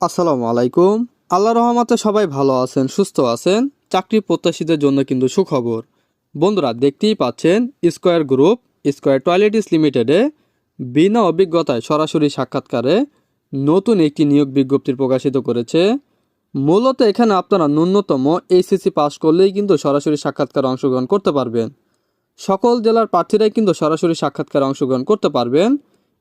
আসসালামু আলাইকুম। আল্লাহ রহমতে সবাই ভালো আছেন, সুস্থ আছেন। চাকরি প্রত্যাশীদের জন্য কিন্তু সুখবর। বন্ধুরা, দেখতেই পাচ্ছেন, স্কোয়ার গ্রুপ, স্কোয়ার টয়লেটিস লিমিটেডে বিনা অভিজ্ঞতায় সরাসরি সাক্ষাৎকারে নতুন একটি নিয়োগ বিজ্ঞপ্তি প্রকাশিত করেছে। মূলত এখানে আপনারা ন্যূনতম এইচএসসি পাস করলেই কিন্তু সরাসরি সাক্ষাৎকারে অংশগ্রহণ করতে পারবেন। সকল জেলার প্রার্থীরাই কিন্তু সরাসরি সাক্ষাৎকারে অংশগ্রহণ করতে পারবেন।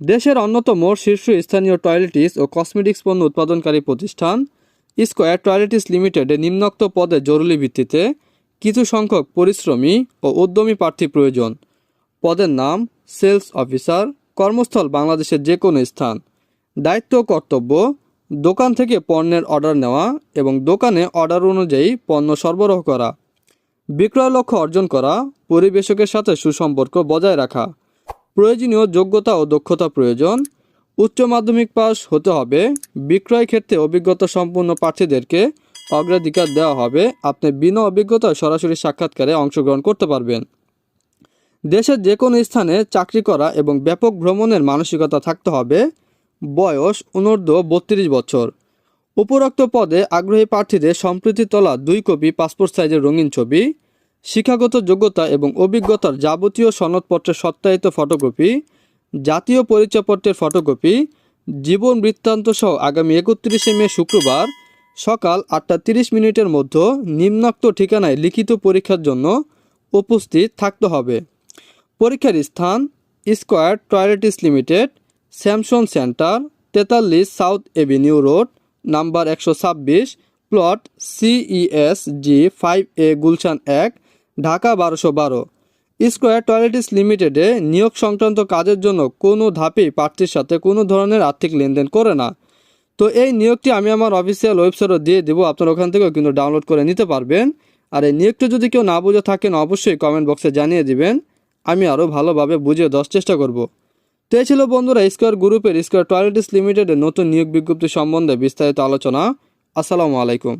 দেশের অন্যতম শীর্ষ স্থানীয় টয়লেটিস ও কসমেটিক্স পণ্য উৎপাদনকারী প্রতিষ্ঠান স্কোয়ার টয়লেটিস লিমিটেডে নিম্নোক্ত পদে জরুরি ভিত্তিতে কিছু সংখ্যক পরিশ্রমী ও উদ্যমী প্রার্থী প্রয়োজন। পদের নাম সেলস অফিসার, কর্মস্থল বাংলাদেশের যে কোনো স্থান। দায়িত্ব কর্তব্য, দোকান থেকে পণ্যের অর্ডার নেওয়া এবং দোকানে অর্ডার অনুযায়ী পণ্য সরবরাহ করা। বিক্রয় লক্ষ্য অর্জন করা, পরিবেশকের সাথে সুসম্পর্ক বজায় রাখা। প্রয়োজনীয় যোগ্যতা ও দক্ষতা প্রয়োজন। উচ্চ মাধ্যমিক পাস হতে হবে। বিক্রয় ক্ষেত্রে অভিজ্ঞতা সম্পন্ন প্রার্থীদেরকে অগ্রাধিকার দেওয়া হবে। আপনি বিনা অভিজ্ঞতায় সরাসরি সাক্ষাৎকারে অংশগ্রহণ করতে পারবেন। দেশের যে কোনো স্থানে চাকরি করা এবং ব্যাপক ভ্রমণের মানসিকতা থাকতে হবে। বয়স অনূর্ধ্ব বত্রিশ বছর। উপরোক্ত পদে আগ্রহী প্রার্থীদের সম্প্রীতি তোলা দুই কপি পাসপোর্ট সাইজের রঙিন ছবি। শিক্ষাগত যোগ্যতা এবং অভিজ্ঞতার যাবতীয় সনদপত্রের সত্যায়িত ফটোকপি, জাতীয় পরিচয়পত্রের ফটোকপি, জীবন বৃত্তান্ত সহ আগামী একত্রিশে মে শুক্রবার সকাল আটটা তিরিশ মিনিটের মধ্যে নিম্নাক্ত ঠিকানায় লিখিত পরীক্ষার জন্য উপস্থিত থাকতে হবে। পরীক্ষার স্থান square toiletries limited Samsung centre, তেতাল্লিশ সাউথ এভিনিউ রোড, নাম্বার একশো ছাব্বিশ, plot CES G five A Gulshan এক ঢাকা বারোশো বারো। স্কোয়ার টয়লেটিস লিমিটেডে নিয়োগ সংক্রান্ত কাজের জন্য কোনো ধাপেই প্রার্থীর সাথে কোনো ধরনের আর্থিক লেনদেন করে না। তো এই নিয়োগটি আমি আমার অফিসিয়াল ওয়েবসাইটও দিয়ে দেবো, আপনারা ওখান থেকেও কিন্তু ডাউনলোড করে নিতে পারবেন। আর এই নিয়োগটি যদি কেউ না বুঝে থাকেন, অবশ্যই কমেন্ট বক্সে জানিয়ে দিবেন। আমি আরও ভালোভাবে বুঝিয়ে দেওয়ার চেষ্টা করব। তো এই ছিল বন্ধুরা স্কোয়ার গ্রুপের স্কোয়ার টয়লেটিস লিমিটেডের নতুন নিয়োগ বিজ্ঞপ্তি সম্বন্ধে বিস্তারিত আলোচনা। আসসালামু আলাইকুম।